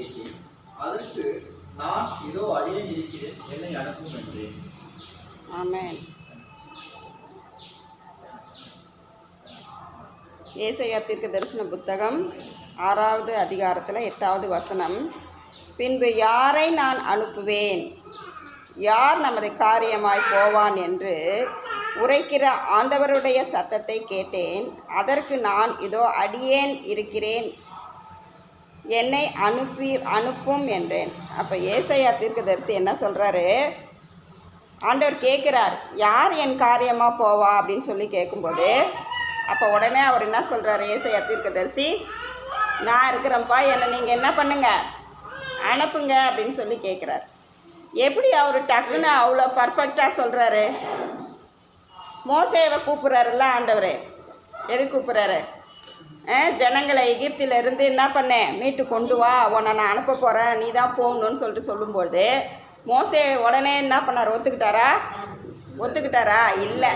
கேட்டேன். அதற்கு நான் இதோ அடியேன் இருக்கிறேன் என்னை அனுப்பும் என்றேன் ஆமென். ஏசையா தீர்க்க தரிசன புத்தகம் ஆறாவது அதிகாரத்தில் எட்டாவது வசனம். பின்பு யாரை நான் அனுப்புவேன்? யார் நமது காரியமாய் போவான் என்று உரைக்கிற ஆண்டவருடைய சத்தத்தை கேட்டேன். அதற்கு நான் இதோ அடியேன் இருக்கிறேன். என்னை அனுப்பி அனுப்பும் என்றேன். அப்போ ஏசையா தீர்க்கதரிசி என்ன சொல்கிறாரு ஆண்டவர் கேட்குறார் யார் என் காரியமாக போவா? அப்படின்னு சொல்லி கேட்கும்போது அப்போ உடனே அவர் என்ன சொல்கிறார் ஏசையா தீர்க்கதரிசி? நான் இருக்கிறேன்ப்பா என்னை நீங்கள் என்ன பண்ணுங்க? அனுப்புங்க அப்படின்னு சொல்லி கேட்குறார். எப்படி அவர் டக்குன்னு அவ்வளோ பர்ஃபெக்டாக சொல்கிறாரு மோசேவை கூப்பிட்றாருல்ல ஆண்டவர். எது கூப்பிட்றாரு? ஜனங்களை எகிப்திலிருந்து என்ன பண்ணேன் மீட்டு கொண்டு வா. உன்னை நான் அனுப்ப போகிறேன் நீ தான் போகணும்னு சொல்லிட்டு சொல்லும்போது மோசே உடனே என்ன பண்ணார்? ஒத்துக்கிட்டாரா? ஒத்துக்கிட்டாரா? இல்லை.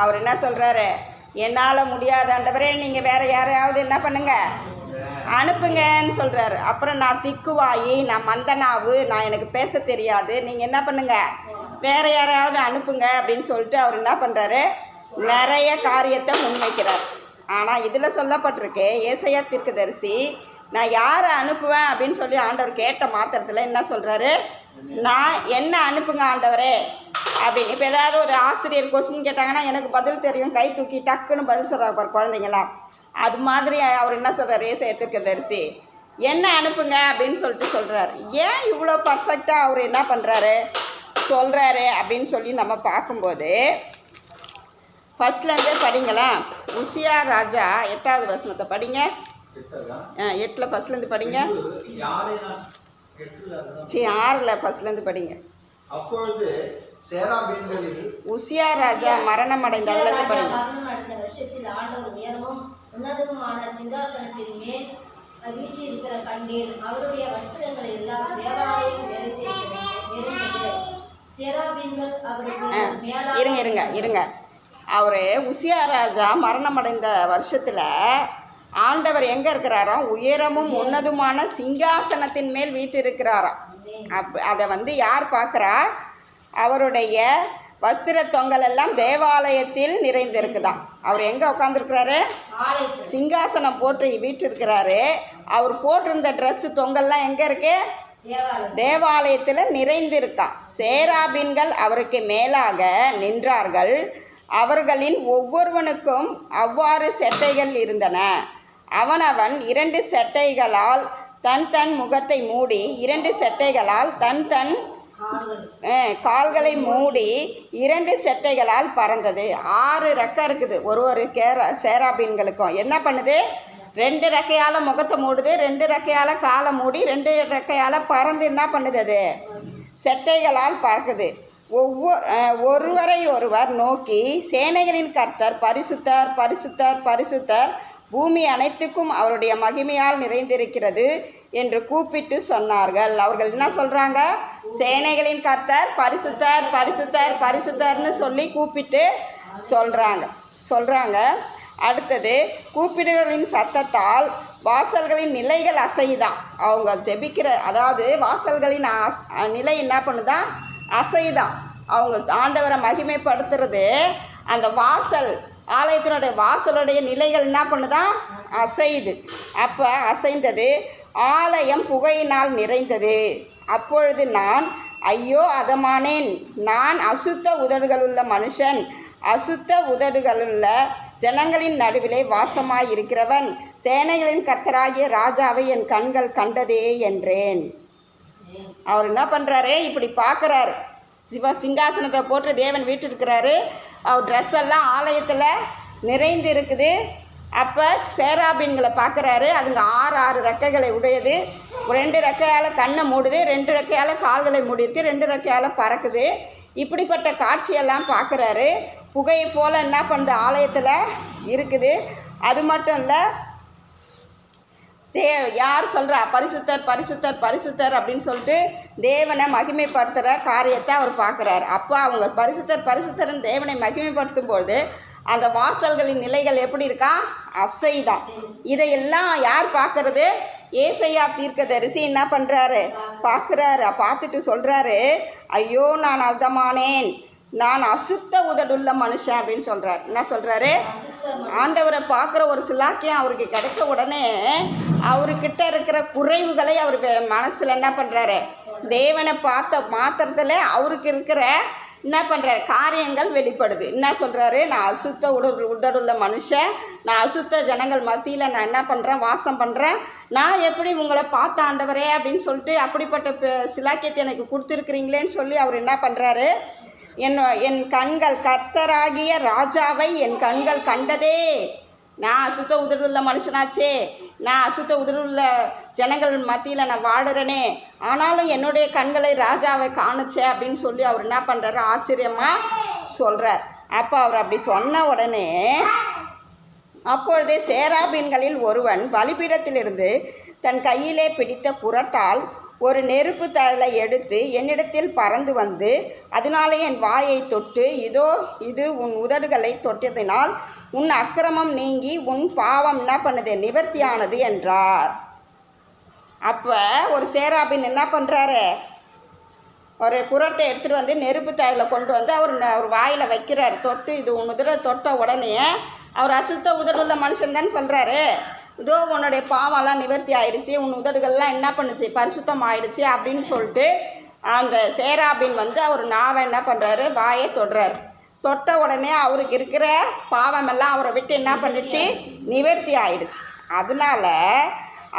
அவர் என்ன சொல்கிறாரு என்னால் முடியாதாண்டவரே நீங்கள் வேறு யாரையாவது என்ன பண்ணுங்கள் அனுப்புங்கன்னு சொல்கிறாரு அப்புறம் நான் திக்குவாயி நான் மந்தனாவு நான் எனக்கு பேச தெரியாது. நீங்கள் என்ன பண்ணுங்கள் வேறு யாரையாவது அனுப்புங்க அப்படின்னு சொல்லிட்டு அவர் என்ன பண்ணுறாரு நிறைய காரியத்தை முன்வைக்கிறார். ஆனால் இதில் சொல்லப்பட்டிருக்கு ஏசையா தீர்க்கதரிசி நான் யாரை அனுப்புவேன்? அப்படின்னு சொல்லி ஆண்டவர் கேட்ட மாத்திரத்தில் என்ன சொல்கிறாரு நான் என்ன அனுப்புங்க ஆண்டவரே? அப்படின்னு. இப்போ ஏதாவது ஒரு ஆசிரியர் கொஸ்டின் கேட்டாங்கன்னா எனக்கு பதில் தெரியும். கை தூக்கி டக்குன்னு பதில் சொல்கிறாங்க பாரு குழந்தைங்களாம் அது மாதிரி அவர் என்ன சொல்கிறார் ஏசையா தீர்க்கதரிசி என்ன அனுப்புங்க? அப்படின்னு சொல்லிட்டு சொல்கிறார் ஏன் இவ்வளோ பர்ஃபெக்டாக அவர் என்ன பண்ணுறாரு சொல்கிறாரு அப்படின்னு சொல்லி நம்ம பார்க்கும்போது ஃபஸ்ட்லேருந்தே படிங்களேன் உசியா ராஜா எட்டாவது வசனத்தை படிங்க. ஆ, எட்டில் ஃபஸ்ட்லேருந்து படிங்க. சரி ஆறில் ஃபஸ்ட்லேருந்து படிங்க. அப்பொழுது உசியா ராஜா மரணம் அடைந்த அதுலேருந்து படிங்க. சிங்காசனத்தின் மேல் கண்டேன் அவருடைய வஸ்திரங்களை எல்லாம் தேவாலயம் மேலாக இருங்க இருங்க இருங்க. அவர் உசியாராஜா ராஜா வருஷத்தில் ஆண்டவர் எங்கே இருக்கிறாராம் உயரமும் உன்னதுமான சிங்காசனத்தின் மேல் வீட்டிருக்கிறாராம் அப் அதை வந்து யார் பார்க்குறா? அவருடைய வஸ்திர தொங்கல் எல்லாம் தேவாலயத்தில் நிறைந்திருக்குதான் அவர் எங்கே உட்காந்துருக்கிறாரு சிங்காசனம் போட்டு வீட்டிருக்கிறாரு அவர் போட்டிருந்த ட்ரெஸ்ஸு தொங்கல்லாம் எங்கே இருக்குது தேவாலயத்தில் நிறைந்திருக்கா. சேராபின்கள் அவருக்கு மேலாக நின்றார்கள். அவர்களின் ஒவ்வொருவனுக்கும் அவ்வாறு செட்டைகள் இருந்தன. அவனவன் இரண்டு செட்டைகளால் தன் தன் முகத்தை மூடி இரண்டு செட்டைகளால் தன் தன் கால்கள் மூடி இரண்டு செட்டைகளால் பறந்தது. ஆறு ரெக்கை இருக்குது. ஒரு ஒரு கேர சேராபீன்களுக்கும். என்ன பண்ணுது? ரெண்டு ரெக்கையால் முகத்தை மூடுது ரெண்டு ரெக்கையால் காலை மூடி ரெண்டு ரெக்கையால் பறந்து என்ன பண்ணுது அது? செட்டைகளால் பறக்குது. ஒவ்வொரு ஒருவரை ஒருவர் நோக்கி சேனைகளின் கர்த்தர் பரிசுத்தர் பரிசுத்தர் பரிசுத்தர் பூமி அனைத்துக்கும் அவருடைய மகிமையால் நிறைந்திருக்கிறது என்று கூப்பிட்டு சொன்னார்கள். அவர்கள் என்ன சொல்கிறாங்க சேனைகளின் கர்த்தர் பரிசுத்தர் பரிசுத்தர் பரிசுத்தர்னு சொல்லி கூப்பிட்டு சொல்கிறாங்க சொல்கிறாங்க அடுத்தது கூப்பிடுகளின் சத்தத்தால் வாசல்களின் நிலைகள் அசைதான் அவங்க ஜெபிக்கிற அதாவது வாசல்களின் அஸ் நிலை என்ன பண்ணுதான் அசைதான் அவங்க ஆண்டவரை மகிமைப்படுத்துறது அந்த வாசல் ஆலயத்தினுடைய வாசலுடைய நிலைகள் என்ன பண்ணுதான் அசைது அப்போ அசைந்தது ஆலயம் புகையினால் நிறைந்தது. அப்பொழுது நான் ஐயோ அதமானேன். நான் அசுத்த உதடுகளுள்ள மனுஷன். அசுத்த உதடுகளுள்ள ஜனங்களின் நடுவிலே வாசமாயிருக்கிறவன். சேனைகளின் கர்த்தராகிய ராஜாவை என் கண்கள் கண்டதே என்றேன். அவர் என்ன பண்ணுறாரு இப்படி பார்க்குறாரு. சிவ சிங்காசனத்தை போட்டு தேவன் வீட்டிருக்கிறாரு. அவர் ட்ரெஸ் எல்லாம் ஆலயத்தில் நிறைந்து இருக்குது அப்போ சேராபீன்களை பார்க்குறாரு. அதுங்க ஆறு ஆறு ரெக்கைகளை உடையது. ரெண்டு ரெக்கையால் கண்ணை மூடுது. ரெண்டு ரெக்கையால் கால்களை மூடிருக்கு ரெண்டு ரெக்கையால் பறக்குது. இப்படிப்பட்ட காட்சியெல்லாம் பார்க்குறாரு. புகையை போல் என்ன பண்ணுது? ஆலயத்தில் இருக்குது. அது மட்டும் இல்லை தே யார் சொல்கிறா பரிசுத்தர் பரிசுத்தர் பரிசுத்தர் அப்படின்னு சொல்லிட்டு தேவனை மகிமைப்படுத்துகிற காரியத்தை அவர் பார்க்குறாரு. அப்போ அவங்க பரிசுத்தர் பரிசுத்தர்னு தேவனை மகிமைப்படுத்தும் பொழுது அந்த வாசல்களின் நிலைகள் எப்படி இருக்கா? அசைதான். இதையெல்லாம் யார் பார்க்கறது? ஏசையா தீர்க்கதரிசி என்ன பண்ணுறாரு பார்க்குறாரு. பார்த்துட்டு சொல்கிறாரு ஐயோ நான் அர்த்தமானேன். நான் அசுத்த உதடுள்ள மனுஷன் அப்படின்னு சொல்கிறார் என்ன சொல்கிறாரு ஆண்டவரை பார்க்குற ஒரு சிலாக்கியம் அவருக்கு கிடைச்ச உடனே அவர்கிட்ட இருக்கிற குறைவுகளை அவர் மனசில் என்ன பண்ணுறாரு தேவனை பார்த்த மாத்திரத்தில் அவருக்கு இருக்கிற என்ன பண்ணுறாரு காரியங்கள் வெளிப்படுது. என்ன சொல்கிறாரு நான் அசுத்த உடல் உடலுள்ள மனுஷன். நான் அசுத்த ஜனங்கள் மத்தியில் நான் என்ன பண்ணுறேன் வாசம் பண்ணுறேன் நான் எப்படி உங்களை பார்த்த ஆண்டவரே அப்படின்னு சொல்லிட்டு அப்படிப்பட்ட சிலாக்கியத்தை எனக்கு கொடுத்துருக்குறீங்களேன்னு சொல்லி அவர் என்ன பண்ணுறாரு என் என் கண்கள் கர்த்தராகிய ராஜாவை என் கண்கள் கண்டதே. நான் அசுத்த உதடுள்ள மனுஷனாச்சே. நான் அசுத்த உதடுள்ள ஜனங்கள் மத்தியில் நான் வாடுறேனே. ஆனாலும் என்னுடைய கண்களை ராஜாவை காணுச்சே அப்படின்னு சொல்லி அவர் என்ன பண்ணுறாரு ஆச்சரியமாக சொல்கிறார் அப்போ அவர் அப்படி சொன்ன உடனே அப்பொழுதே சேராபீன்களில் ஒருவன் பலிபீடத்திலிருந்து தன் கையிலே பிடித்த குரட்டால் ஒரு நெருப்பு தழலை எடுத்து என்னிடத்தில் பறந்து வந்து அதனாலே என் வாயை தொட்டு இதோ இது உன் உதடுகளை தொட்டதினால் உன் அக்கிரமம் நீங்கி உன் பாவம் என்ன பண்ணுது? நிவர்த்தியானது என்றார். அப்போ ஒரு சேராபின் என்ன பண்ணுறாரு ஒரு குரட்டை எடுத்துகிட்டு வந்து நெருப்பு தழலை கொண்டு வந்து அவர் அவர் வாயில் வைக்கிறார். தொட்டு இது உன் உதட தொட்ட உடனே அவர் அசுத்த உதடுள்ள மனுஷன் தான் சொல்கிறாரு இதோ உன்னுடைய பாவம்லாம் நிவர்த்தி ஆயிடுச்சு உன் உதடுகள்லாம் என்ன பண்ணுச்சு? பரிசுத்தம் ஆயிடுச்சு அப்படின்னு சொல்லிட்டு அந்த சேராபின் வந்து அவர் நாவை என்ன பண்ணுறாரு வாயை தொடுறாரு. தொட்ட உடனே அவருக்கு இருக்கிற பாவமெல்லாம் அவரை விட்டு என்ன பண்ணிடுச்சு? நிவர்த்தி ஆயிடுச்சு. அதனால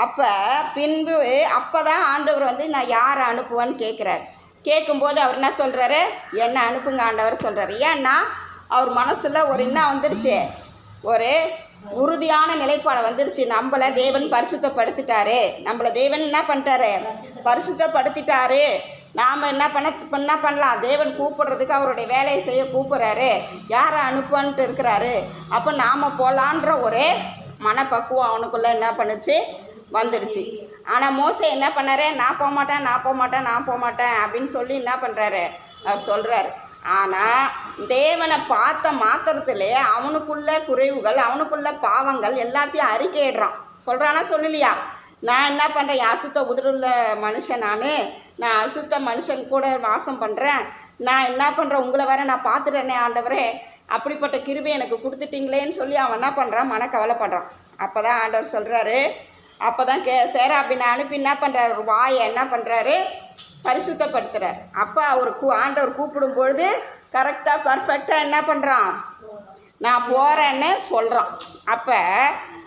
அப்போ பின்பு அப்போ தான் ஆண்டவர் வந்து நான் யாரை அனுப்புவேன்னு கேட்குறாரு கேட்கும்போது அவர் என்ன சொல்கிறாரு என்ன அனுப்புங்க ஆண்டவர் சொல்கிறாரு ஏன்னா அவர் மனசில் ஒரு என்ன வந்துருச்சு. ஒரு உறுதியான நிலைப்பாடு வந்துருச்சு. நம்மளை தேவன் பரிசுத்தப்படுத்திட்டாரு. நம்மளை தேவன் என்ன பண்ணிட்டாரு? பரிசுத்தப்படுத்திட்டாரு. நாம் என்ன பண்ண என்ன பண்ணலாம்? தேவன் கூப்பிடுறதுக்கு அவருடைய வேலையை செய்ய கூப்பிட்றாரு. யாரை அனுப்புவான்ட்டு இருக்கிறாரு? அப்போ நாம் போகலான்ற ஒரே மனப்பக்குவம் அவனுக்குள்ளே என்ன பண்ணுச்சு? வந்துடுச்சு. ஆனால் மோசே என்ன பண்ணாரு? நான் போக மாட்டேன் நான் போக மாட்டேன் நான் போக மாட்டேன் அப்படின்னு சொல்லி என்ன பண்ணுறாரு அவர் சொல்கிறார் ஆனால் தேவனை பார்த்த மாத்திரத்திலே அவனுக்குள்ள குறைவுகள் அவனுக்குள்ள பாவங்கள் எல்லாத்தையும் அறிக்கையிடுறான். சொல்கிறானா சொல்லலையா? நான் என்ன பண்ணுறேன் அசுத்த உதிருள்ள மனுஷன் நான். நான் அசுத்த மனுஷன் கூட வாசம் பண்ணுறேன் நான் என்ன பண்ணுறேன் உங்களை வர நான் பார்த்துட்டேனே ஆண்டவரே. அப்படிப்பட்ட கிருபை எனக்கு கொடுத்துட்டீங்களேன்னு சொல்லி அவன் என்ன பண்ணுறான் மன கவலைப்படுறான் அப்போ தான் ஆண்டவர் சொல்கிறாரு அப்போ தான் கே நான் அனுப்பி என்ன பண்ணுறாரு வாயை என்ன பண்ணுறாரு பரிசுத்தப்படுத்துகிறார் அப்போ அவர் கூ ஆண்டவர் கூப்பிடும் பொழுது கரெக்டாக பர்ஃபெக்டாக என்ன பண்ணுறான் நான் போகிறேன்னு சொல்கிறான் அப்போ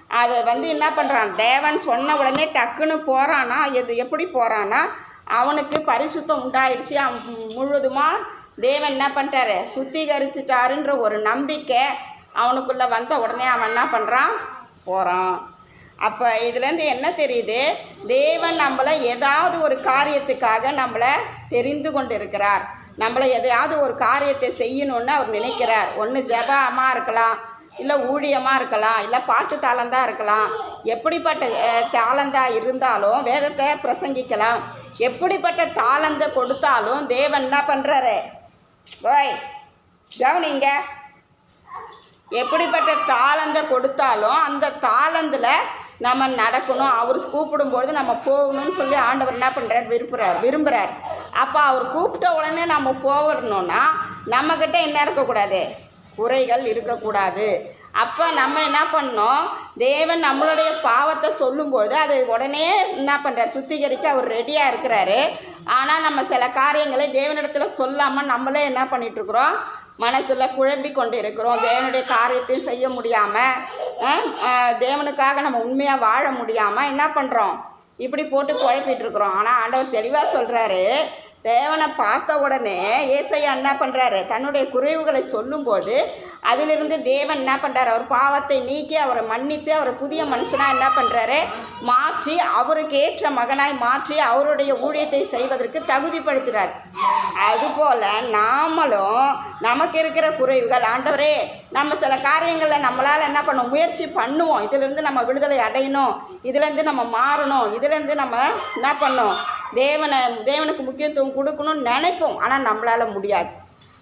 அதை வந்து என்ன பண்ணுறான் தேவன் சொன்ன உடனே டக்குன்னு போகிறானா எது எப்படி போகிறான்னா அவனுக்கு பரிசுத்தம் உண்டாயிடுச்சு. அவன் முழுவதுமாக தேவன் என்ன பண்ணிட்டாரு? சுத்திகரிச்சிட்டாருன்ற ஒரு நம்பிக்கை அவனுக்குள்ளே வந்த உடனே அவன் என்ன பண்ணுறான் போகிறான் அப்போ இதுலேருந்து என்ன தெரியுது? தேவன் நம்மளை ஏதாவது ஒரு காரியத்துக்காக நம்மளை தெரிந்து கொண்டு இருக்கிறார் நம்மளை எதையாவது ஒரு காரியத்தை செய்யணும்னு அவர் நினைக்கிறார். ஒன்று ஜபமாக இருக்கலாம் இல்லை ஊழியமாக இருக்கலாம் இல்லை பாட்டு தாளந்தாக இருக்கலாம். எப்படிப்பட்ட தாளந்தாக இருந்தாலும் வேதத்தை பிரசங்கிக்கலாம். எப்படிப்பட்ட தாளந்தை கொடுத்தாலும் தேவன் என்ன பண்ணுறாரு ஓய் கவனிங்க. எப்படிப்பட்ட தாளந்தை கொடுத்தாலும் அந்த தாளந்தில் நம்ம நடக்கணும். அவர் கூப்பிடும்பொழுது நம்ம போகணும்னு சொல்லி ஆண்டவர் என்ன பண்ணுறார் விரும்புகிறார் விரும்புகிறார் அப்போ அவர் கூப்பிட்ட உடனே நம்ம போகணும்னா நம்மக்கிட்ட என்ன இருக்கக்கூடாது? குறைகள் இருக்கக்கூடாது. அப்போ நம்ம என்ன பண்ணோம்? தேவன் நம்மளுடைய பாவத்தை சொல்லும்பொழுது அது உடனே என்ன பண்ணுறாரு சுத்திகரிக்க அவர் ரெடியாக இருக்கிறாரு. ஆனால் நம்ம சில காரியங்களை தேவனிடத்தில் சொல்லாமல் நம்மளே என்ன பண்ணிகிட்ருக்குறோம் மனசில் குழம்பி கொண்டு இருக்கிறோம் தேவனுடைய காரியத்தையும் செய்ய முடியாமல் தேவனுக்காக நம்ம உண்மையாக வாழ முடியாமல் என்ன பண்ணுறோம் இப்படி போட்டு குழப்பிட்டு இருக்கிறோம். ஆனால் ஆண்டவர் தெளிவாக சொல்கிறாரு தேவனை பார்த்த உடனே ஏசையா என்ன பண்ணுறாரு தன்னுடைய குறைவுகளை சொல்லும்போது அதிலிருந்து தேவன் என்ன பண்ணுறாரு அவர் பாவத்தை நீக்கி அவரை மன்னித்து அவரை புதிய மனுஷனாக என்ன பண்ணுறாரு மாற்றி அவருக்கு ஏற்ற மகனாய் மாற்றி அவருடைய ஊழியத்தை செய்வதற்கு தகுதிப்படுத்துகிறார் அதுபோல் நாமளும் நமக்கு இருக்கிற குறைவுகள் ஆண்டவரே நம்ம சில காரியங்களில் நம்மளால் என்ன பண்ணுவோம் முயற்சி பண்ணுவோம். இதிலிருந்து நம்ம விடுதலை அடையணும். இதுலேருந்து நம்ம மாறணும். இதுலேருந்து நம்ம என்ன பண்ணோம் தேவனை தேவனுக்கு முக்கியத்துவம் கொடுக்கணும்னு நினைப்போம். ஆனால் நம்மளால் முடியாது.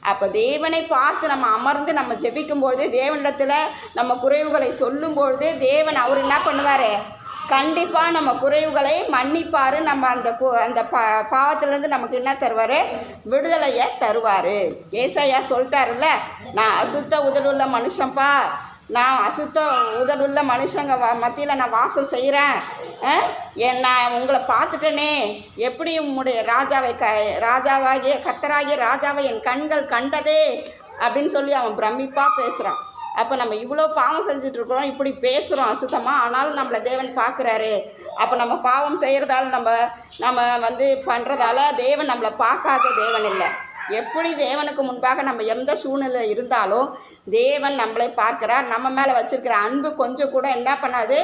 அப்போ தேவனை பார்த்து நம்ம அமர்ந்து நம்ம ஜெபிக்கும்பொழுது தேவனிடத்தில் நம்ம குறைவுகளை சொல்லும்பொழுது தேவன் அவர் என்ன பண்ணுவார்? கண்டிப்பாக நம்ம குறைவுகளை மன்னிப்பார். நம்ம அந்த கு- அந்த பா பாவத்திலேருந்து நமக்கு என்ன தருவார்? விடுதலையை தருவார். ஏசாயா சொல்லிட்டாருல்ல நான் அசுத்த உதடுள்ள மனுஷன்ப்பா நான் அசுத்த உதடுள்ள மனுஷங்க வ மத்தியில் நான் வாசம் செய்கிறேன் என் நான் உங்களை பார்த்துட்டேனே. எப்படி உம்முடைய ராஜாவை க ராஜாவாகிய கத்தராகிய ராஜாவை என் கண்கள் கண்டதே? அப்படின்னு சொல்லி அவன் பிரமிப்பாக பேசுகிறான் அப்போ நம்ம இவ்வளோ பாவம் செஞ்சிட்ருக்குறோம் இப்படி பேசுகிறோம் அசுத்தமாக ஆனாலும் நம்மளை தேவன் பார்க்குறாரு. அப்போ நம்ம பாவம் செய்கிறதால நம்ம நம்ம வந்து பண்ணுறதால தேவன் நம்மளை பார்க்காத தேவன் இல்லை. எப்படி தேவனுக்கு முன்பாக நம்ம எந்த சூழ்நிலை இருந்தாலும் தேவன் நம்மளை பார்க்கிறார். நம்ம மேலே வச்சிருக்கிற அன்பு கொஞ்சம் கூட என்ன பண்ணாது?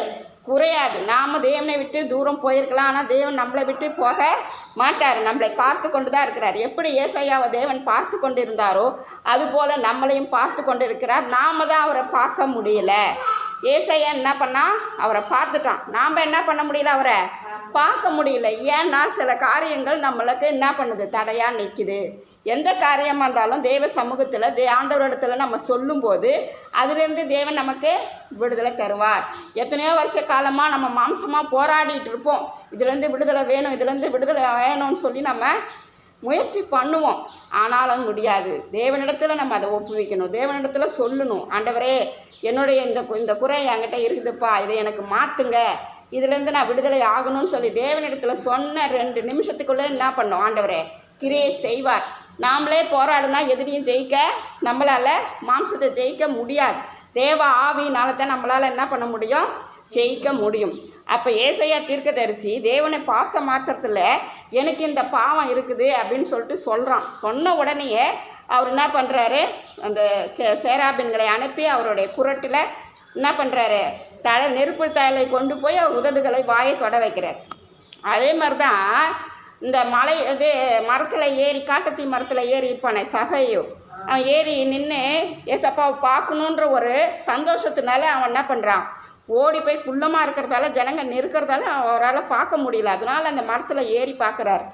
குறையாது. நாம் தேவனை விட்டு தூரம் போயிருக்கலாம். ஆனால் தேவன் நம்மளை விட்டு போக மாட்டார். நம்மளை பார்த்து கொண்டு தான் இருக்கிறார். எப்படி ஏசையாவை தேவன் பார்த்து கொண்டு இருந்தாரோ அதுபோல் நம்மளையும் பார்த்து கொண்டு இருக்கிறார் நாம் தான் அவரை பார்க்க முடியல. ஏசையா என்ன பண்ணால் அவரை பார்த்துட்டான். நாம் என்ன பண்ண முடியல அவரை? பார்க்க முடியல. ஏன்னா சில காரியங்கள் நம்மளுக்கு என்ன பண்ணுது? தடையாக நிற்கிது எந்த காரியமாக இருந்தாலும் தெய்வ சமூகத்தில் தே ஆண்டவரிடத்துல நம்ம சொல்லும்போது அதுலேருந்து தேவன் நமக்கு விடுதலை தருவார். எத்தனையோ வருஷ காலமாக நம்ம மாம்சமாக போராடிட்டு இருப்போம். இதுலேருந்து விடுதலை வேணும் இதுலேருந்து விடுதலை வேணும்னு சொல்லி நம்ம முயற்சி பண்ணுவோம். ஆனாலும் முடியாது. தேவனிடத்தில் நம்ம அதை ஒப்புவிக்கணும். தேவனிடத்தில் சொல்லணும். ஆண்டவரே என்னுடைய இந்த இந்த குறை என்கிட்ட இருக்குதுப்பா. இதை எனக்கு மாற்றுங்க இதுலேருந்து நான் விடுதலை ஆகணும்னு சொல்லி தேவனிடத்தில் சொன்ன ரெண்டு நிமிஷத்துக்குள்ளே என்ன பண்ணோம்? ஆண்டவரே கிரியை செய்வார். நாமளே போராடினா எதிரியும் ஜெயிக்க நம்மளால் மாம்சத்தை ஜெயிக்க முடியாது. தேவ ஆவியினால தான் நம்மளால் என்ன பண்ண முடியும்? ஜெயிக்க முடியும். அப்போ ஏசையா தீர்க்கதரிசி தேவனை பார்க்க மாத்திரத்தில் எனக்கு இந்த பாவம் இருக்குது அப்படின்னு சொல்லிட்டு சொல்கிறான் சொன்ன உடனேயே அவர் என்ன பண்ணுறாரு அந்த சேராபின்களை அனுப்பி அவருடைய குரட்டில் என்ன பண்ணுறாரு தலை நெருப்பு தலை கொண்டு போய் அவர் உதடுகளை வாயை தொட வைக்கிறார். அதே மாதிரி தான் இந்த மலை இது மரத்தில் ஏறி காட்டத்தி மரத்தில் ஏறி இருப்பானே சகையோ. அவன் ஏறி நின்று ஏசப்பாவை பார்க்கணுன்ற ஒரு சந்தோஷத்தினால அவன் என்ன பண்ணுறான் ஓடி போய் குள்ளமாக இருக்கிறதால ஜனங்க நெருக்கிறதால அவரால் பார்க்க முடியல. அதனால் அந்த மரத்தில் ஏறி பார்க்குறாரு.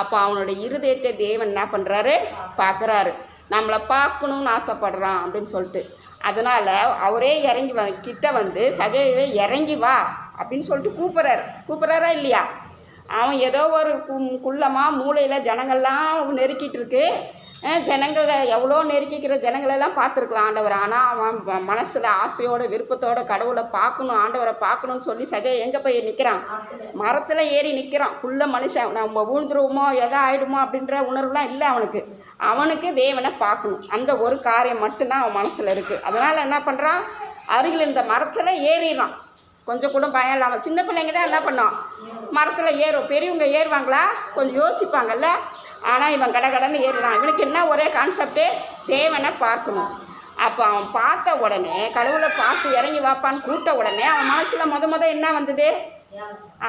அப்போ அவனுடைய இருதயத்தை தேவன் என்ன பண்ணுறாரு பார்க்குறாரு. நம்மளை பார்க்கணும்னு ஆசைப்படுறான் அப்படின்னு சொல்லிட்டு. அதனால் அவரே இறங்கி வ கிட்ட வந்து சகையவே இறங்கி வா அப்படின்னு சொல்லிட்டு கூப்பிட்றாரு. கூப்பிட்றாரா இல்லையா? அவன் ஏதோ ஒரு கு- குள்ளமாக மூலையில் ஜனங்கள்லாம் நெருக்கிட்டு இருக்கு. ஜனங்களை எவ்வளோ நெருக்கிக்கிற ஜனங்களெல்லாம் பார்த்துருக்கலாம் ஆண்டவர். ஆனால் அவன் மனசில் ஆசையோட விருப்பத்தோட கடவுளை பார்க்கணும் ஆண்டவரை பார்க்கணும்னு சொல்லி சகை எங்கே போய் நிற்கிறான் மரத்தில் ஏறி நிற்கிறான் குள்ள மனுஷன். நம்ம விழுந்துருவோமோ எதோ ஆகிடுமோ அப்படின்ற உணர்வுலாம் இல்லை அவனுக்கு. அவனுக்கு தேவனை பார்க்கணும். அந்த ஒரு காரியம் மட்டும்தான் அவன் மனசில் இருக்குது அதனால் என்ன பண்ணுறான் அருகில் இந்த மரத்தில் ஏறிடுறான். கொஞ்சம் கூட பயம் இல்லாமல் சின்ன பிள்ளைங்க தான் என்ன பண்ணோம் மரத்தில் ஏறும். பெரியவங்க ஏறுவாங்களா? கொஞ்சம் யோசிப்பாங்கல்ல? ஆனால் இவன் கடை கடன்னு ஏறுறான். இவனுக்கு என்ன ஒரே கான்செப்ட்டு தேவனை பார்க்கணும். அப்போ அவன் பார்த்த உடனே கடவுளை பார்த்து இறங்கி வாப்பான்னு கூட்ட உடனே அவன் மனசில் முத முத என்ன வந்தது?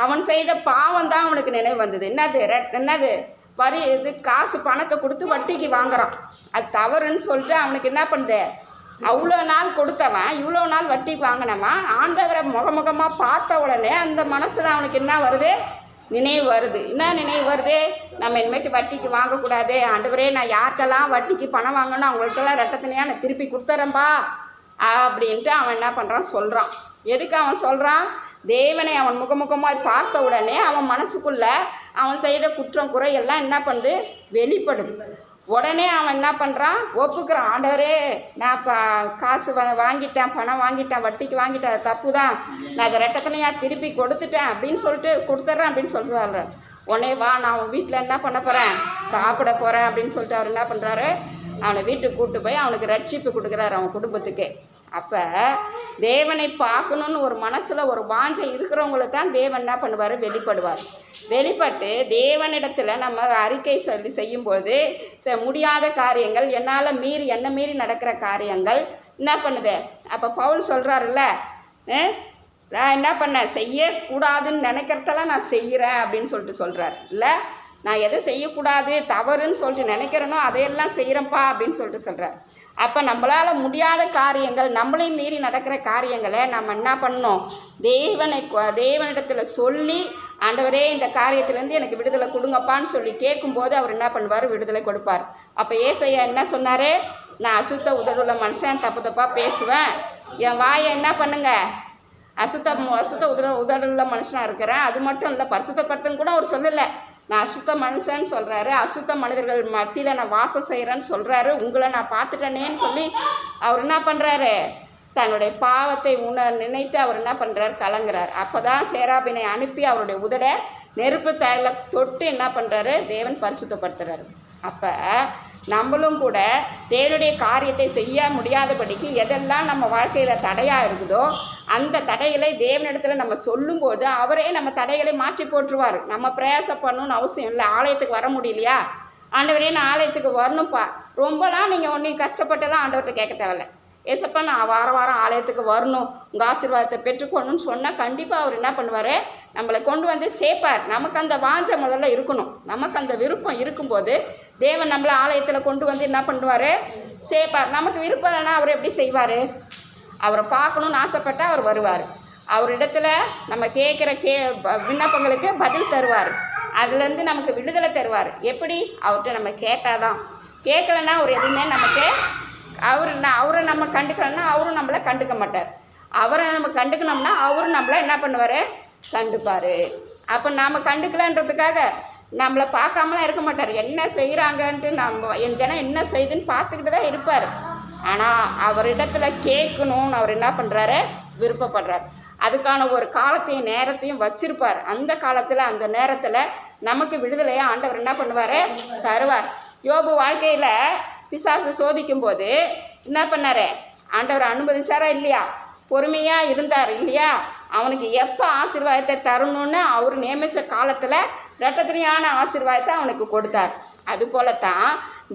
அவன் செய்த பாவம் தான் அவனுக்கு நினைவு வந்தது. என்னது? ரெட் என்னது? வரி இது காசு பணத்தை கொடுத்து வட்டிக்கு வாங்குறான். அது தவறுன்னு சொல்லிட்டு அவனுக்கு என்ன பண்ணுது? அவ்வளோ நாள் கொடுத்தவன் இவ்வளோ நாள் வட்டிக்கு வாங்கினவன் ஆண்டவரை முகமுகமாக பார்த்த உடனே அந்த மனசில் அவனுக்கு என்ன வருது? நினைவு வருது. என்ன நினைவு வருது? நம்ம இனிமேட்டு வட்டிக்கு வாங்கக்கூடாது. ஆண்டவரே நான் யார்கிட்டலாம் வட்டிக்கு பணம் வாங்கணும் அவங்கள்ட்டலாம் ரெட்டத்தனையாக நான் திருப்பி கொடுத்துறேன்பா அப்படின்ட்டு அவன் என்ன பண்ணுறான் சொல்கிறான் எதுக்கு அவன் சொல்கிறான் தேவனை அவன் முகமுகமாய் பார்த்த உடனே அவன் மனசுக்குள்ள அவன் செய்த குற்றம் குறை எல்லாம் என்ன பண்ணுது? வெளிப்படும் உடனே அவன் என்ன பண்ணுறான் ஒப்புக்கிறான் ஆண்டவரே நான் இப்போ காசு வாங்கிட்டேன் பணம் வாங்கிட்டேன் வட்டிக்கு வாங்கிட்டேன் அது தப்பு தான் நான் அதை ரெட்டத்தனையாக திருப்பி கொடுத்துட்டேன் அப்படின்னு சொல்லிட்டு கொடுத்துட்றேன் அப்படின்னு சொல்லிட்டு சொல்கிறேன் உடனே வா நான் அவன் வீட்டில் என்ன பண்ண போகிறேன் சாப்பிட போகிறேன் அப்படின்னு சொல்லிட்டு அவர் என்ன பண்ணுறாரு அவனை வீட்டுக்கு கூப்பிட்டு போய் அவனுக்கு ரட்சிப்பு கொடுக்குறாரு அவன் குடும்பத்துக்கு. அப்போ தேவனை பார்க்கணுன்னு ஒரு மனசில் ஒரு வாஞ்சை இருக்கிறவங்கள தான் தேவன் என்ன பண்ணுவார்? வெளிப்படுவார். வெளிப்பட்டு தேவனிடத்தில் நம்ம அறிக்கை சொல்லி செய்யும்போது முடியாத காரியங்கள் என்னால் மீறி என்ன மீறி நடக்கிற காரியங்கள் என்ன பண்ணுது? அப்போ பவுல் சொல்கிறாருல்ல நான் என்ன பண்ணேன் செய்யக்கூடாதுன்னு நினைக்கிறதெல்லாம் நான் செய்கிறேன் அப்படின்னு சொல்லிட்டு சொல்கிறார் இல்லை நான் எதை செய்யக்கூடாது? தவறுன்னு சொல்லிட்டு நினைக்கிறேனோ அதையெல்லாம் செய்கிறேன்ப்பா அப்படின்னு சொல்லிட்டு சொல்கிறார் அப்போ நம்மளால் முடியாத காரியங்கள் நம்மளையும் மீறி நடக்கிற காரியங்களை நம்ம என்ன பண்ணணும்? தேவனை தேவனிடத்தில் சொல்லி ஆண்டவரே இந்த காரியத்திலேருந்து எனக்கு விடுதலை கொடுங்கப்பான்னு சொல்லி கேட்கும்போது அவர் என்ன பண்ணுவார்? விடுதலை கொடுப்பார். அப்போ ஏசையா என்ன சொன்னார்? நான் அசுத்த உதடுள்ள மனுஷன் தப்பு தப்பாக பேசுவேன். என் வாயை என்ன பண்ணுங்க? அசுத்த அசுத்த உதட உதடுள்ள மனுஷனாக இருக்கிறேன். அது மட்டும் இல்லை பரிசுத்தப்படுத்துன்னு கூட அவர் சொல்லலை. நான் அசுத்த மனுஷன்னு சொல்கிறாரு அசுத்த மனிதர்கள் மத்தியில் நான் வாசம் செய்கிறேன்னு சொல்கிறாரு உங்களை நான் பார்த்துட்டேனேன்னு சொல்லி அவர் என்ன பண்ணுறாரு தன்னுடைய பாவத்தை உண நினைத்து அவர் என்ன பண்ணுறார் கலங்குறார். அப்போ தான் சேராபினை அனுப்பி அவருடைய உதட நெருப்பு தலை தொட்டு என்ன பண்ணுறாரு தேவன் பரிசுத்தப்படுத்துகிறாரு அப்போ நம்மளும் கூட தேவனுடைய காரியத்தை செய்ய முடியாதபடிக்கு எதெல்லாம் நம்ம வாழ்க்கையில் தடையாக இருக்குதோ அந்த தடைகளை தேவனிடத்தில் நம்ம சொல்லும்போது அவரே நம்ம தடைகளை மாற்றி போட்டுருவார் நம்ம பிரயாசம் பண்ணணும்னு அவசியம் இல்லை. ஆலயத்துக்கு வர முடியலையா? ஆண்டவரே நான் ஆலயத்துக்கு வரணும்ப்பா ரொம்பலாம் நீங்கள் ஒன்றையும் கஷ்டப்பட்டுலாம் ஆண்டவர்கிட்ட கேட்க தேவையில்ல. ஏசப்பா நான் வார வாரம் ஆலயத்துக்கு வரணும். உங்கள் ஆசீர்வாதத்தை பெற்றுக்கொள்ளணும்னு சொன்னால் கண்டிப்பாக அவர் என்ன பண்ணுவார்? நம்மளை கொண்டு வந்து சேர்ப்பார். நமக்கு அந்த வாஞ்ச முதல்ல இருக்கணும். நமக்கு அந்த விருப்பம் இருக்கும்போது தேவன் நம்மளை ஆலயத்தில் கொண்டு வந்து என்ன பண்ணுவார்? சேர்ப்பார் நமக்கு விருப்பம் இல்லைன்னா அவர் எப்படி செய்வார்? அவரை பார்க்கணுன்னு ஆசைப்பட்டால் அவர் வருவார். அவரிடத்துல நம்ம கேட்குற கே விண்ணப்பங்களுக்கு பதில் தருவார். அதுலேருந்து நமக்கு விடுதலை தருவார். எப்படி? அவர்கிட்ட நம்ம கேட்டால் தான் கேட்கலன்னா அவர் எதுவுமே நமக்கு அவர் ந- அவரை நம்ம கண்டுக்கலன்னா அவரும் நம்மளை கண்டுக்க மாட்டார். அவரை நம்ம கண்டுக்கணும்னா அவரும் நம்மளை என்ன பண்ணுவார்? கண்டுப்பார். அப்போ நாம் கண்டுக்கலன்றதுக்காக நம்மளை பார்க்காமலாம் இருக்க மாட்டார். என்ன செய்கிறாங்கன்ட்டு நம்ம என் ஜனம் என்ன செய்யுதுன்னு பார்த்துக்கிட்டு தான் இருப்பார். ஆனால் அவரிடத்துல கேட்கணும்னு அவர் என்ன பண்ணுறாரு விருப்பப்படுறார். அதுக்கான ஒரு காலத்தையும் நேரத்தையும் வச்சிருப்பார். அந்த காலத்தில் அந்த நேரத்தில் நமக்கு விடுதலையாக ஆண்டவர் என்ன பண்ணுவார்? தருவார். யோபு வாழ்க்கையில் பிசாசு சோதிக்கும் போது என்ன பண்ணார்? ஆண்டவர் அனுமதிச்சாரா இல்லையா? பொறுமையாக இருந்தார் இல்லையா? அவனுக்கு எப்போ ஆசீர்வாதத்தை தரணும்னு அவர் நியமித்த காலத்தில் ரெட்டத்திரியான ஆசீர்வாதத்தை அவனுக்கு கொடுத்தார். அதுபோல தான்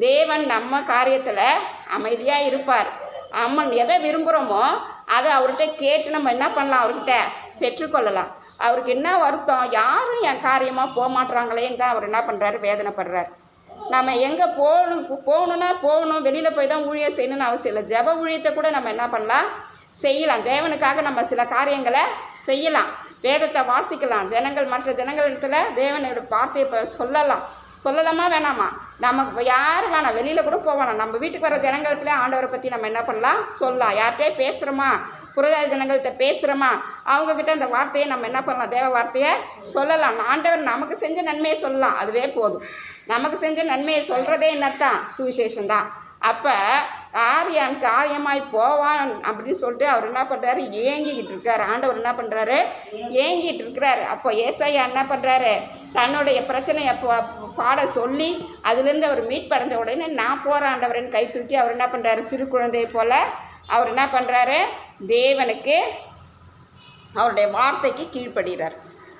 தேவன் நம்ம காரியத்தில் அமைதியாக இருப்பார். அம்மன் எதை விரும்புகிறோமோ அதை அவர்கிட்ட கேட்டு நம்ம என்ன பண்ணலாம்? அவர்கிட்ட பெற்றுக்கொள்ளலாம். அவருக்கு என்ன வருத்தம்? யாரும் என் காரியமாக போக மாட்டுறாங்களேன்னு தான் அவர் என்ன பண்ணுறாரு வேதனைப்படுறார். நம்ம எங்கே போகணும்? போகணுன்னா போகணும். வெளியில் போய் தான் ஊழியம் செய்யணும்னு அவசியம் இல்லை. ஜெப ஊழியத்தை கூட நம்ம என்ன பண்ணலாம்? செய்யலாம். தேவனுக்காக நம்ம சில காரியங்களை செய்யலாம். வேதத்தை வாசிக்கலாம். ஜனங்கள் மற்ற ஜனங்கள் இடத்துல தேவனோட வார்த்தையை இப்போ சொல்லலாம். சொல்லலாமா வேணாமா? நமக்கு யார் வேணாம். வெளியில் கூட போவேணாம் நம்ம வீட்டுக்கு வர ஜனங்களத்துல ஆண்டவரை பற்றி நம்ம என்ன பண்ணலாம்? சொல்லலாம். யார்கிட்டே பேசுகிறோமா புரஜாதி ஜனங்கள்கிட்ட பேசுகிறோமா அவங்கக்கிட்ட அந்த வார்த்தையை நம்ம என்ன பண்ணலாம்? தேவ வார்த்தையை சொல்லலாம். ஆண்டவர் நமக்கு செஞ்ச நன்மையை சொல்லலாம். அதுவே போதும். நமக்கு செஞ்ச நன்மையை சொல்கிறதே என்னத்தான்? சுவிசேஷம் தான் அப்போ ஆரியான் காரியமாய் போவான் அப்படின்னு சொல்லிட்டு அவர் என்ன பண்ணுறாரு ஏங்கிக்கிட்டு இருக்காரு. ஆண்டவர் என்ன பண்ணுறாரு ஏங்கிட்டு இருக்கிறாரு. அப்போ ஏசாயா என்ன பண்ணுறாரு தன்னுடைய பிரச்சனையை அப்போ பாட சொல்லி அதுலேருந்து அவர் மீட் படைஞ்ச உடனே நான் போகிறேன் ஆண்டவரன் கை தூக்கி அவர் என்ன பண்ணுறாரு சிறு குழந்தையை போல் அவர் என்ன பண்ணுறாரு தேவனுக்கு அவருடைய வார்த்தைக்கு கீழ்ப்படுகிறார்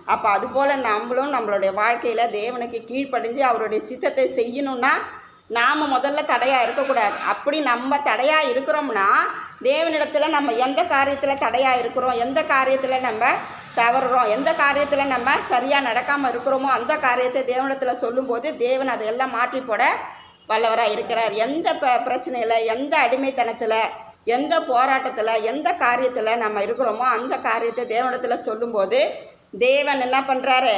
அப்போ அதுபோல் நம்மளும் நம்மளுடைய வாழ்க்கையில் தேவனுக்கு கீழ்ப்படிஞ்சு அவருடைய சித்தத்தை செய்யணும்னா நாம் முதல்ல தடையாக இருக்கக்கூடாது. அப்படி நம்ம தடையாக இருக்கிறோம்னா தேவனிடத்தில் நம்ம எந்த காரியத்தில் தடையாக இருக்கிறோம் எந்த காரியத்தில் நம்ம தவறுறோம் எந்த காரியத்தில் நம்ம சரியாக நடக்காமல் இருக்கிறோமோ அந்த காரியத்தை தேவனிடத்தில் சொல்லும்போது தேவன் அதையெல்லாம் மாற்றி போட வல்லவராக இருக்கிறார். எந்த ப பிரச்சனையில் எந்த அடிமைத்தனத்தில் எந்த போராட்டத்தில் எந்த காரியத்தில் நம்ம இருக்கிறோமோ அந்த காரியத்தை தேவனிடத்தில் சொல்லும்போது தேவன் என்ன பண்ணுறாரு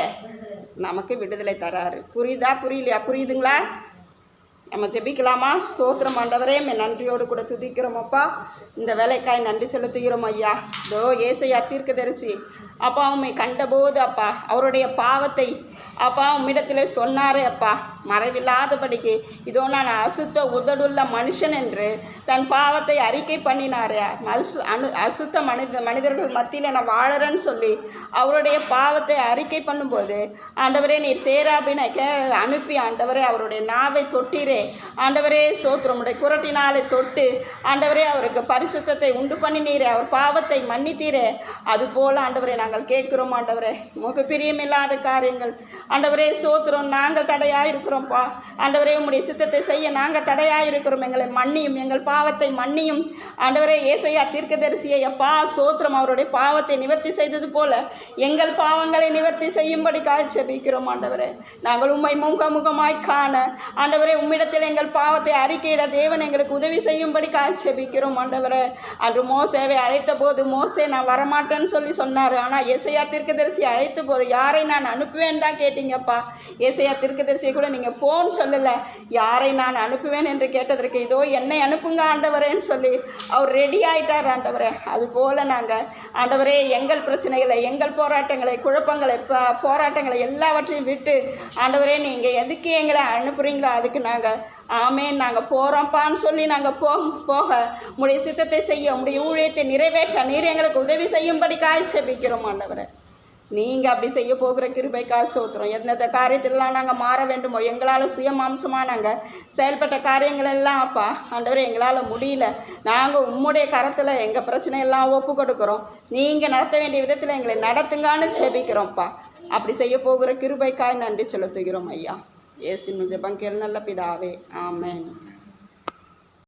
நமக்கு விடுதலை தராரு. புரியுதா? புரியலையா? புரியுதுங்களா? நம்ம ஜெபிக்கலாமா? ஸ்தோத்திரம் ஆண்டவரே மே நன்றியோடு கூட துதிக்கிறோமப்பா இந்த வேலைக்காய் நன்றி செலுத்துகிறோம் ஐயா. தோ ஏசையா தீர்க்கதரிசி. அப்பா உண்மை கண்டபோது அப்பா அவருடைய பாவத்தை அப்பா உம்மிடத்தில் சொன்னாரே அப்பா. மறைவில்லாதபடிக்கு இதோ நான் அசுத்த உதடுள்ள மனுஷன் என்று தன் பாவத்தை அறிக்கை பண்ணினார். அசு அனு அசுத்த மனித மனிதர்கள் மத்தியில் நான் வாழறேன்னு சொல்லி அவருடைய பாவத்தை அறிக்கை பண்ணும்போது ஆண்டவரே நீர் சேராபின அனுப்பி ஆண்டவரே அவருடைய நாவை தொட்டீரே. ஆண்டவரே சோத்திரமுடைய குரட்டினாலே தொட்டு ஆண்டவரே அவருக்கு பரிசுத்தத்தை உண்டு பண்ணினீரே அவர் பாவத்தை மன்னித்தீரே. அதுபோல் ஆண்டவரே நாங்கள் கேட்கிறோம் ஆண்டவரே. உமக்கு பிரியமில்லாத காரியங்கள். ஆண்டவரே சோத்திரம் நாங்கள் தடையாக இருக்கிறோம்ப்பா ஆண்டவரே உம்முடைய சித்தத்தை செய்ய நாங்கள் தடையாக இருக்கிறோம் எங்களை மன்னியும் எங்கள் பாவத்தை மன்னியும். ஆண்டவரே ஏசையா தீர்க்கதரிசியை அப்பா சோத்திரம் அவருடைய பாவத்தை நிவர்த்தி செய்தது போல எங்கள் பாவங்களை நிவர்த்தி செய்யும்படி காய்ச்சபிக்கிறோம் ஆண்டவரே. நாங்கள் உம்மை முகமுகமாய் காண ஆண்டவரே உம்மிடத்தில் எங்கள் பாவத்தை அறிக்கையிட தேவன் எங்களுக்கு உதவி செய்யும்படி காட்சிபிக்கிறோம் ஆண்டவரே. அன்று மோசேவை அழைத்த போது மோசே நான் வரமாட்டேன்னு சொல்லி சொன்னார். ஆனால் எசையா தீர்க்கதரிசி அழைத்த போது யாரை நான் அனுப்புவேன் தான் கேட்டீங்கப்பா. ஏசையா தீர்க்கதரிசியை கூட நீங்கள் போன்னு சொல்லலை. யாரை நான் அனுப்புவேன் என்று கேட்டதற்கு இதோ என்னை அனுப்புங்க ஆண்டவரேன்னு சொல்லி அவர் ரெடி ஆயிட்டார் ஆண்டவரே. அது போல் நாங்கள் ஆண்டவரே எங்கள் பிரச்சனைகளை எங்கள் போராட்டங்களை குழப்பங்களை போராட்டங்களை எல்லாவற்றையும் விட்டு ஆண்டவரே நீங்கள் எதுக்கு எங்களை அனுப்புகிறீங்களோ அதுக்கு நாங்கள் ஆமே நாங்கள் போகிறோம்ப்பான்னு சொல்லி நாங்கள் போ போக உடைய சித்தத்தை செய்ய உடைய ஊழியத்தை நிறைவேற்ற நீர் எங்களுக்கு உதவி செய்யும்படி காய்ச்சபிக்கிறோம் ஆண்டவரை. நீங்கள் அப்படி செய்ய போகிற கிருபைக்காக சோத்துறோம் எந்தெந்த காரியத்திலலாம் நாங்கள் மாற வேண்டுமோ எங்களால் சுயமாம்சமாக நாங்கள் செயல்பட்ட காரியங்கள் எல்லாம் அப்பா ஆண்டவர் எங்களால் முடியல. நாங்கள் உம்முடைய கரத்தில் எங்கள் பிரச்சனையெல்லாம் ஒப்பு கொடுக்குறோம். நீங்கள் நடத்த வேண்டிய விதத்தில் எங்களை நடத்துங்கன்னு செபிக்கிறோம்ப்பா. அப்படி செய்ய போகிற கிருபைக்காய் நன்றி செலுத்துகிறோம் ஐயா. ஏசின் ஜெபம் கேள் நல்ல பிதாவே. ஆமேன்.